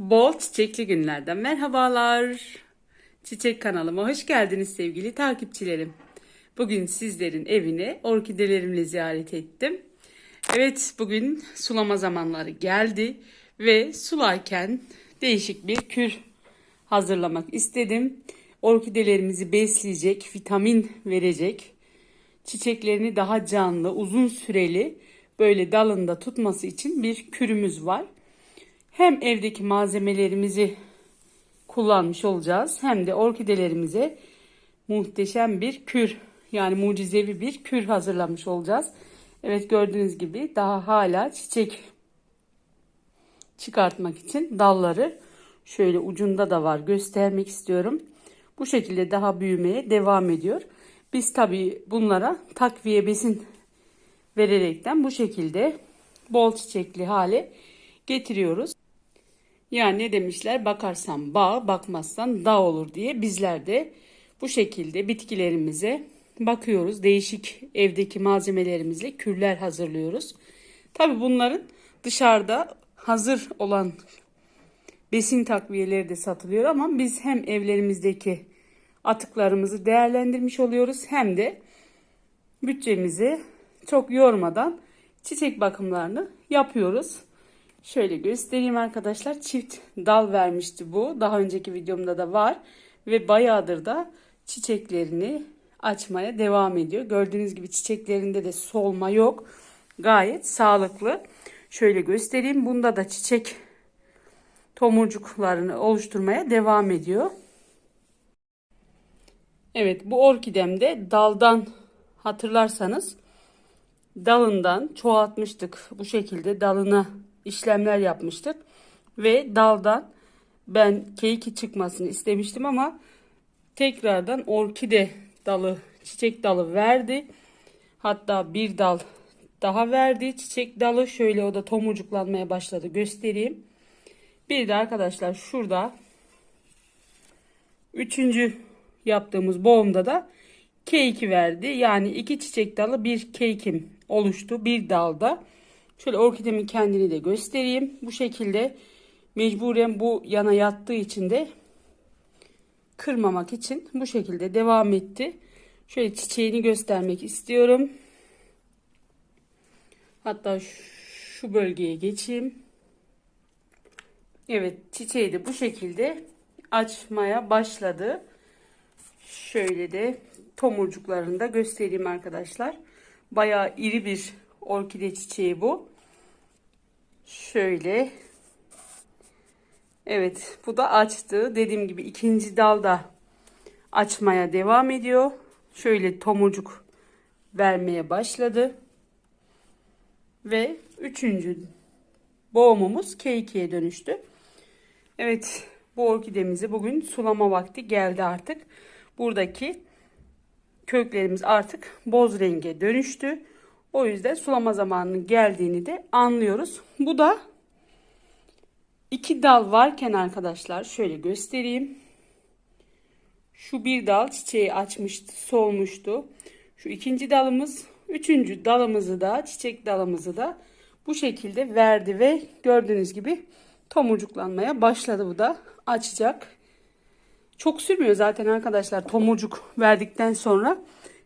Bol çiçekli günlerden merhabalar. Çiçek kanalıma hoş geldiniz sevgili takipçilerim. Bugün sizlerin evine orkidelerimle ziyaret ettim. Evet bugün sulama zamanları geldi ve sularken değişik bir kür hazırlamak istedim. Orkidelerimizi besleyecek, vitamin verecek, çiçeklerini daha canlı, uzun süreli böyle dalında tutması için bir kürümüz var. Hem evdeki malzemelerimizi kullanmış olacağız hem de orkidelerimize muhteşem bir kür yani mucizevi bir kür hazırlamış olacağız. Evet gördüğünüz gibi daha hala çiçek çıkartmak için dalları şöyle ucunda da var göstermek istiyorum. Bu şekilde daha büyümeye devam ediyor. Biz tabii bunlara takviye besin vererekten bu şekilde bol çiçekli hale getiriyoruz. Yani ne demişler bakarsan bağ bakmazsan dağ olur diye bizler de bu şekilde bitkilerimize bakıyoruz. Değişik evdeki malzemelerimizle kürler hazırlıyoruz. Tabi bunların dışarıda hazır olan besin takviyeleri de satılıyor ama biz hem evlerimizdeki atıklarımızı değerlendirmiş oluyoruz hem de bütçemizi çok yormadan çiçek bakımlarını yapıyoruz. Şöyle göstereyim arkadaşlar. Çift dal vermişti bu. Daha önceki videomda da var. Ve bayağıdır da çiçeklerini açmaya devam ediyor. Gördüğünüz gibi çiçeklerinde de solma yok. Gayet sağlıklı. Şöyle göstereyim. Bunda da çiçek tomurcuklarını oluşturmaya devam ediyor. Evet bu orkidemde daldan hatırlarsanız dalından çoğaltmıştık. Bu şekilde dalına işlemler yapmıştık. Ve daldan ben keyiki çıkmasını istemiştim ama tekrardan orkide dalı, çiçek dalı verdi. Hatta bir dal daha verdi. Çiçek dalı şöyle o da tomurcuklanmaya başladı. Göstereyim. Bir de arkadaşlar şurada üçüncü yaptığımız boğumda da K2 verdi. Yani iki çiçek dalı bir keykim oluştu bir dalda. Şöyle orkidemin kendini de göstereyim. Bu şekilde mecburen bu yana yattığı için de kırmamak için bu şekilde devam etti. Şöyle çiçeğini göstermek istiyorum. Hatta şu bölgeye geçeyim. Evet çiçeği de bu şekilde açmaya başladı. Şöyle de tomurcuklarını da göstereyim arkadaşlar. Bayağı iri bir orkide çiçeği bu. Şöyle. Evet bu da açtı. Dediğim gibi ikinci dalda açmaya devam ediyor. Şöyle tomurcuk vermeye başladı. Ve üçüncü boğumumuz K2'ye dönüştü. Evet bu orkidemizi bugün sulama vakti geldi artık. Buradaki köklerimiz artık boz renge dönüştü. O yüzden sulama zamanının geldiğini de anlıyoruz. Bu da iki dal varken arkadaşlar şöyle göstereyim. Şu bir dal çiçeği açmıştı, solmuştu. Şu ikinci dalımız, üçüncü dalımızı da, çiçek dalımızı da bu şekilde verdi ve gördüğünüz gibi tomurcuklanmaya başladı bu da. Açacak. Çok sürmüyor zaten arkadaşlar tomurcuk verdikten sonra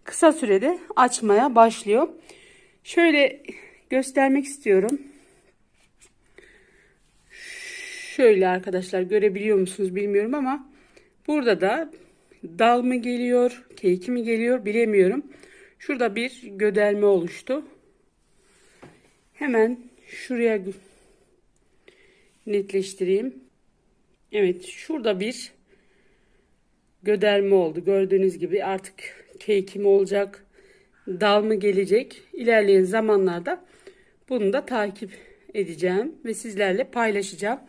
kısa sürede açmaya başlıyor. Şöyle göstermek istiyorum. Şöyle arkadaşlar görebiliyor musunuz bilmiyorum ama burada da dal mı geliyor, keyki mi geliyor bilemiyorum. Şurada bir gödelme oluştu. Hemen şuraya netleştireyim. Evet şurada bir göderme oldu. Gördüğünüz gibi artık keyki mi olacak, dal mı gelecek? İlerleyen zamanlarda bunu da takip edeceğim ve sizlerle paylaşacağım.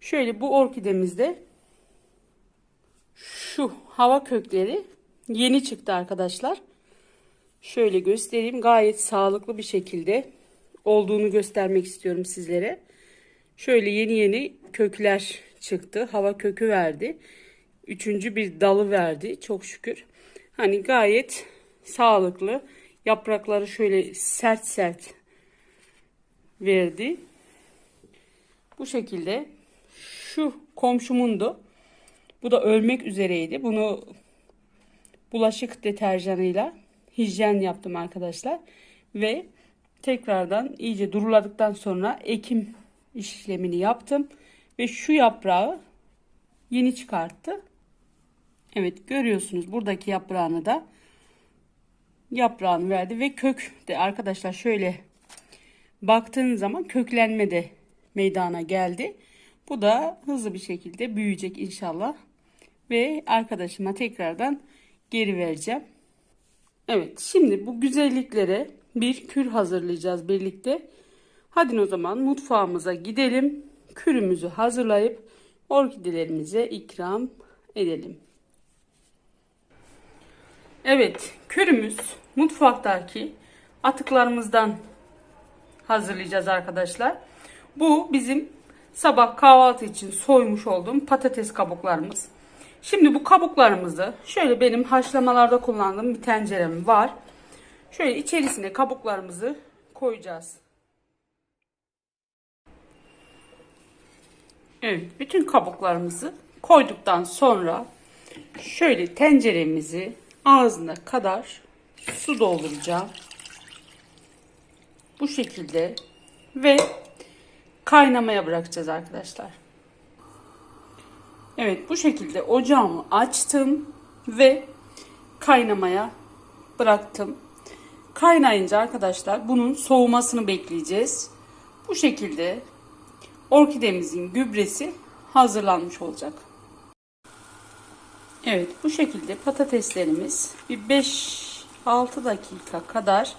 Şöyle bu orkidemizde şu hava kökleri yeni çıktı arkadaşlar. Şöyle göstereyim. Gayet sağlıklı bir şekilde olduğunu göstermek istiyorum sizlere. Şöyle yeni yeni kökler çıktı. Hava kökü verdi. Üçüncü bir dalı verdi. Çok şükür. Hani gayet sağlıklı. Yaprakları şöyle sert sert verdi. Bu şekilde şu komşumundu. Bu da ölmek üzereydi. Bunu bulaşık deterjanıyla hijyen yaptım arkadaşlar. Ve tekrardan iyice duruladıktan sonra ekim işlemini yaptım. Ve şu yaprağı yeni çıkarttı. Evet görüyorsunuz buradaki yaprağını da yaprağını verdi ve kök de arkadaşlar şöyle baktığınız zaman köklenme de meydana geldi. Bu da hızlı bir şekilde büyüyecek inşallah. Ve arkadaşıma tekrardan geri vereceğim. Evet şimdi bu güzelliklere bir kür hazırlayacağız birlikte. Hadi o zaman mutfağımıza gidelim. Kürümüzü hazırlayıp orkidelerimize ikram edelim. Evet kürümüz mutfaktaki atıklarımızdan hazırlayacağız arkadaşlar. Bu bizim sabah kahvaltı için soymuş olduğum patates kabuklarımız. Şimdi bu kabuklarımızı şöyle benim haşlamalarda kullandığım bir tencerem var. Şöyle içerisine kabuklarımızı koyacağız. Evet, bütün kabuklarımızı koyduktan sonra şöyle tenceremizi ağzına kadar su dolduracağım. Bu şekilde ve kaynamaya bırakacağız arkadaşlar. Evet bu şekilde ocağımı açtım ve kaynamaya bıraktım. Kaynayınca arkadaşlar bunun soğumasını bekleyeceğiz. Bu şekilde orkidemizin gübresi hazırlanmış olacak. Evet bu şekilde patateslerimiz bir 5-6 dakika kadar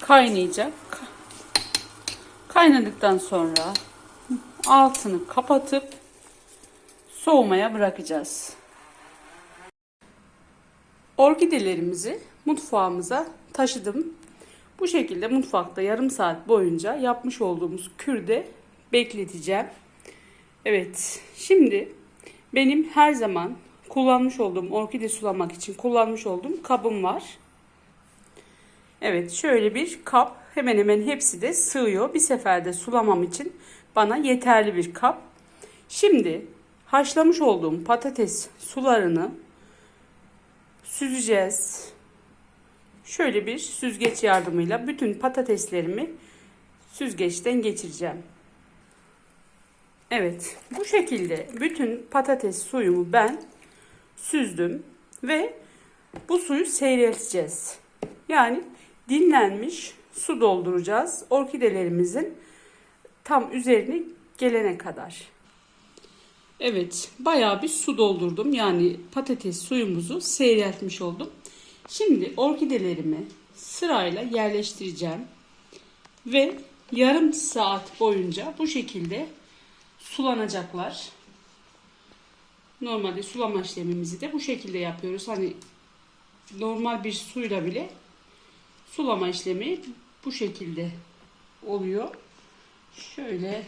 kaynayacak. Kaynadıktan sonra altını kapatıp soğumaya bırakacağız. Orkidelerimizi mutfağımıza taşıdım. Bu şekilde mutfakta yarım saat boyunca yapmış olduğumuz kürde bekleteceğim. Evet, şimdi benim her zaman kullanmış olduğum orkide sulamak için kullanmış olduğum kabım var. Evet, şöyle bir kap. Hemen hemen hepsi de sığıyor. Bir seferde sulamam için bana yeterli bir kap. Şimdi haşlamış olduğum patates sularını süzeceğiz. Şöyle bir süzgeç yardımıyla bütün patateslerimi süzgeçten geçireceğim. Evet, bu şekilde bütün patates suyumu ben süzdüm ve bu suyu seyrelteceğiz. Yani dinlenmiş su dolduracağız orkidelerimizin tam üzerine gelene kadar. Evet, bayağı bir su doldurdum. Yani patates suyumuzu seyreltmiş oldum. Şimdi orkidelerimi sırayla yerleştireceğim. Ve yarım saat boyunca bu şekilde sulanacaklar. Normalde sulama işlemimizi de bu şekilde yapıyoruz. Hani normal bir suyla bile sulama işlemi bu şekilde oluyor. Şöyle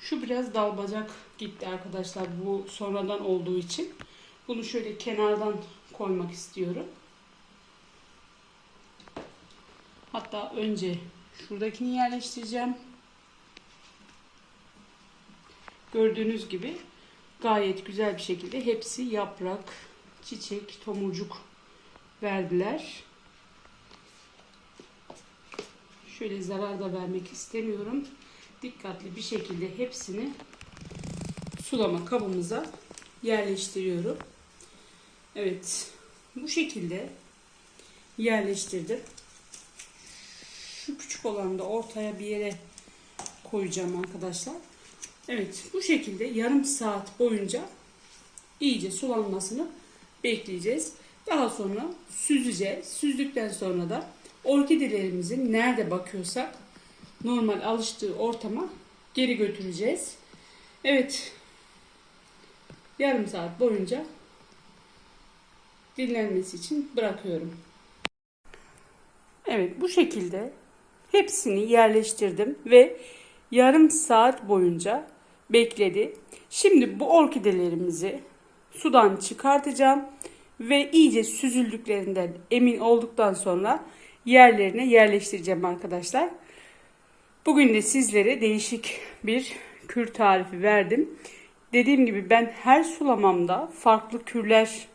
şu biraz dalbacak gitti arkadaşlar bu sonradan olduğu için. Bunu şöyle kenardan koymak istiyorum. Hatta önce şuradakini yerleştireceğim. Gördüğünüz gibi gayet güzel bir şekilde hepsi yaprak, çiçek, tomurcuk verdiler. Şöyle zarar da vermek istemiyorum. Dikkatli bir şekilde hepsini sulama kabımıza yerleştiriyorum. Evet. Bu şekilde yerleştirdim. Şu küçük olanı da ortaya bir yere koyacağım arkadaşlar. Evet bu şekilde yarım saat boyunca iyice sulanmasını bekleyeceğiz. Daha sonra süzeceğiz. Süzdükten sonra da orkidelerimizin nerede bakıyorsak normal alıştığı ortama geri götüreceğiz. Evet. Yarım saat boyunca dinlenmesi için bırakıyorum. Evet bu şekilde hepsini yerleştirdim ve yarım saat boyunca bekledi. Şimdi bu orkidelerimizi sudan çıkartacağım ve iyice süzüldüklerinden emin olduktan sonra yerlerine yerleştireceğim arkadaşlar. Bugün de sizlere değişik bir kür tarifi verdim. Dediğim gibi ben her sulamamda farklı kürler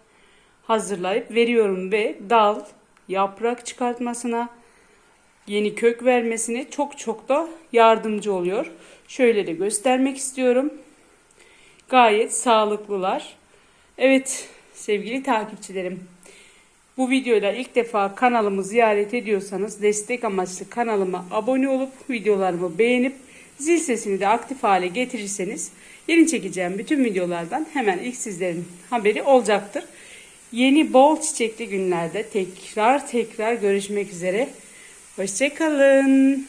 hazırlayıp veriyorum ve dal, yaprak çıkartmasına, yeni kök vermesine çok çok da yardımcı oluyor. Şöyle de göstermek istiyorum. Gayet sağlıklılar. Evet sevgili takipçilerim. Bu videoyla ilk defa kanalımı ziyaret ediyorsanız destek amaçlı kanalıma abone olup videolarımı beğenip zil sesini de aktif hale getirirseniz yeni çekeceğim bütün videolardan hemen ilk sizlerin haberi olacaktır. Yeni bol çiçekli günlerde tekrar tekrar görüşmek üzere. Hoşçakalın.